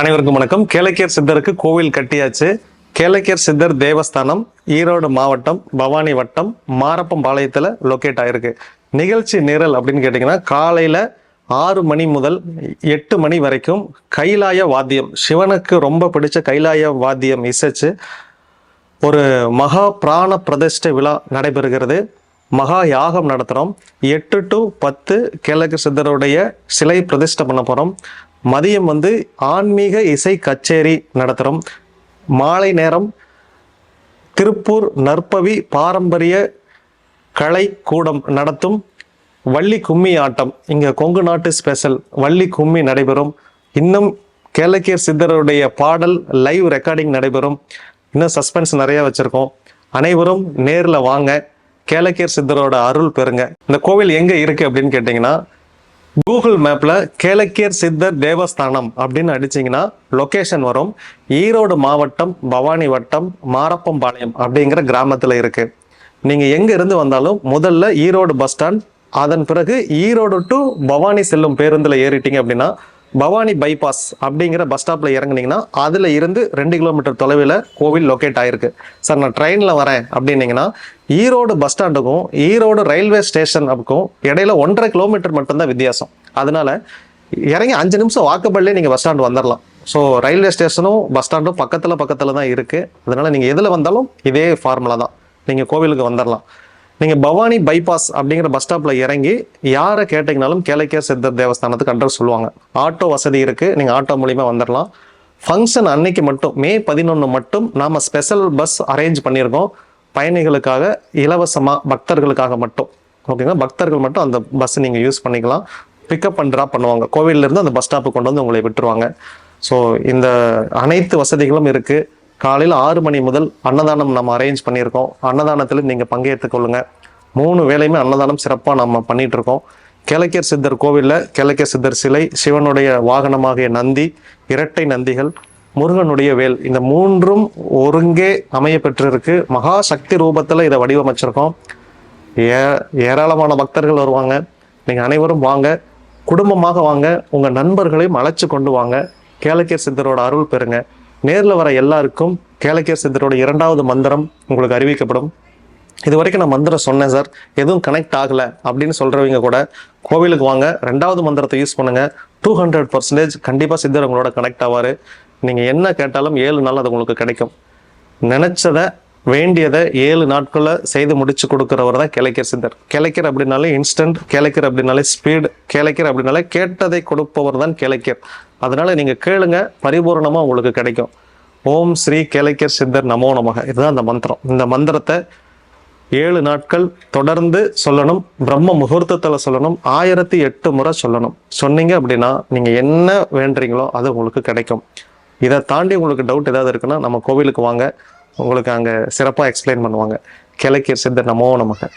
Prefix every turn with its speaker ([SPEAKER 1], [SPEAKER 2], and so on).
[SPEAKER 1] அனைவருக்கும் வணக்கம். கேளக்கியர் சித்தருக்கு கோவில் கட்டியாச்சு. கேளக்கியர் சித்தர் தேவஸ்தானம் ஈரோடு மாவட்டம் பவானி வட்டம் மாரப்பம்பாளையத்தில் லொக்கேட் ஆயிருக்கு. நிகழ்ச்சி நிரல் அப்படின்னு கேட்டிங்கன்னா காலையில் ஆறு மணி முதல் எட்டு மணி வரைக்கும் கைலாய வாத்தியம். சிவனுக்கு ரொம்ப பிடிச்ச கைலாய வாத்தியம் இசைச்சு ஒரு மகா பிராண பிரதிஷ்டை விழா நடைபெறுகிறது. மகா யாகம் நடத்துகிறோம் எட்டு டு பத்து கிழக்கு சித்தருடைய சிலை பிரதிஷ்டை பண்ண போகிறோம் மதியம் வந்து ஆன்மீக இசை கச்சேரி நடத்துகிறோம் மாலை நேரம் திருப்பூர் நற்பவி பாரம்பரிய கலை கூடம் நடத்தும். வள்ளி கும்மி ஆட்டம். இங்கே கொங்கு நாட்டு ஸ்பெஷல் வள்ளி கும்மி நடைபெறும். இன்னும் கேளக்கியர் சித்தருடைய பாடல் லைவ் ரெக்கார்டிங் நடைபெறும். இன்னும் சஸ்பென்ஸ் நிறைய வச்சுருக்கோம். அனைவரும் நேரில் வாங்க. கேளக்கியர் சித்தரோட அருள் பெறுங்க. இந்த கோவில் எங்கே இருக்குது அப்படின்னு கேட்டிங்கன்னா கூகுள் மேப்பில் கேளக்கியர் சித்தர் தேவஸ்தானம் அப்படின்னு அடிச்சீங்கன்னா லொக்கேஷன் வரும். ஈரோடு மாவட்டம் பவானி வட்டம் மாரப்பம்பாளையம் அப்படிங்கிற கிராமத்தில் இருக்குது நீங்கள் எங்கே இருந்து வந்தாலும் முதல்ல ஈரோடு பஸ் ஸ்டாண்ட் அதன் பிறகு ஈரோடு டு பவானி செல்லும் பேருந்தில் ஏறிட்டீங்க அப்படின்னா பவானி பைபாஸ் அப்படிங்கிற பஸ் ஸ்டாப்பில் இறங்குனீங்கன்னா அதில் இருந்து ரெண்டு கிலோமீட்டர் தொலைவில் கோவில் லொக்கேட் ஆயிருக்கு. சார் நான் ட்ரெயினில் வரேன் அப்படின்னீங்கன்னா ஈரோடு பஸ் ஸ்டாண்டுக்கும் ஈரோடு ரயில்வே ஸ்டேஷனுக்கும் இடையில ஒன்றரை கிலோமீட்டர் மட்டும்தான் வித்தியாசம். அதனால இறங்கி அஞ்சு நிமிஷம் வாக்கபல்லே நீங்கள் பஸ் ஸ்டாண்டு வந்துடலாம் ஸோ ரயில்வே ஸ்டேஷனும் பஸ் ஸ்டாண்டும் பக்கத்தில் பக்கத்தில் தான் இருக்குது அதனால் நீங்கள் எதில் வந்தாலும் இதே ஃபார்முலா தான். நீங்கள் கோவிலுக்கு வந்துடலாம் நீங்கள் பவானி பைபாஸ் அப்படிங்கிற பஸ் ஸ்டாப்பில் இறங்கி யாரை கேட்டீங்கனாலும் கேளக்கியர் சித்தர் தேவஸ்தானத்துக்கு அட்ரஸ் சொல்லுவாங்க. ஆட்டோ வசதி இருக்குது நீங்கள் ஆட்டோ மூலிமா வந்துடலாம் ஃபங்க்ஷன் அன்னைக்கு மட்டும் மே பதினொன்று மட்டும் நாம் ஸ்பெஷல் பஸ் அரேஞ்ச் பண்ணியிருக்கோம் பயணிகளுக்காக இலவசமாக பக்தர்களுக்காக மட்டும். ஓகேங்களா பக்தர்கள் மட்டும் அந்த பஸ் நீங்கள் யூஸ் பண்ணிக்கலாம். பிக்கப் அண்ட் ட்ராப் பண்ணுவாங்க. கோவில்ல இருந்து அந்த பஸ் ஸ்டாப்புக்கு கொண்டு வந்து உங்களை விட்டுருவாங்க. ஸோ இந்த அனைத்து வசதிகளும் இருக்குது காலையில் ஆறு மணி முதல் அன்னதானம் நம்ம அரேஞ்ச் பண்ணியிருக்கோம். அன்னதானத்தில் நீங்கள் பங்கேற்றுக்கொள்ளுங்க மூணு வேலையுமே அன்னதானம் சிறப்பாக நம்ம பண்ணிகிட்டு இருக்கோம். கிழக்கியர் சித்தர் கோவிலில் கிழக்கர் சித்தர் சிலை சிவனுடைய வாகனமாகிய நந்தி இரட்டை நந்திகள் முருகனுடைய வேல் இந்த மூன்றும் ஒருங்கே அமைய பெற்றிருக்கு. மகா சக்தி ரூபத்தில் இதை வடிவமைச்சிருக்கோம். ஏ ஏராளமான பக்தர்கள் வருவாங்க. நீங்கள் அனைவரும் வாங்க. குடும்பமாக வாங்க. உங்கள் நண்பர்களையும் அழைச்சி கொண்டு வாங்க. கேளக்கியர் சித்தரோட அருள் பெறுங்க. நேரில் வர எல்லாருக்கும் கேளக்கியர் சித்தரோட இரண்டாவது மந்திரம் உங்களுக்கு அறிவிக்கப்படும். இது வரைக்கும் நான் மந்திரம் சொன்னேன் சார். எதுவும் கனெக்ட் ஆகலை அப்படின்னு சொல்கிறவங்க கூட கோவிலுக்கு வாங்க. ரெண்டாவது மந்திரத்தை யூஸ் பண்ணுங்கள் டூ ஹண்ட்ரட் பர்சன்டேஜ் கண்டிப்பாக சித்தர் உங்களோட கனெக்ட் ஆவார். நீங்கள் என்ன கேட்டாலும் ஏழு நாள் அது உங்களுக்கு கிடைக்கும். நினச்சதை வேண்டியதை ஏழு நாட்களில் செய்து முடிச்சு கொடுக்குறவர் தான் கிளைக்கர் சித்தர். கிளைக்கர் அப்படின்னாலே இன்ஸ்டன்ட் கிளைக்கர் அப்படின்னாலே ஸ்பீடு கிளைக்கர் அப்படின்னாலே கேட்டதை கொடுப்பவர் தான் கிளைக்கர் அதனால நீங்கள் கேளுங்க பரிபூர்ணமாக உங்களுக்கு கிடைக்கும். ஓம் ஸ்ரீ கிளைக்கர் சித்தர் நமோ நமக. இதுதான் அந்த மந்திரம். இந்த மந்திரத்தை ஏழு நாட்கள் தொடர்ந்து சொல்லணும் பிரம்ம முகூர்த்தத்தில் சொல்லணும் ஆயிரத்தி எட்டு முறை சொல்லணும். சொன்னீங்க அப்படின்னா நீங்கள் என்ன வேண்டுறீங்களோ அது உங்களுக்கு கிடைக்கும். இதை தாண்டி உங்களுக்கு டவுட் ஏதாவது இருக்குன்னா நம்ம கோவிலுக்கு வாங்க. உங்களுக்கு அங்கே சிறப்பாக எக்ஸ்பிளைன் பண்ணுவாங்க. கிழக்கிய சித்தர் நமோ நமக்கு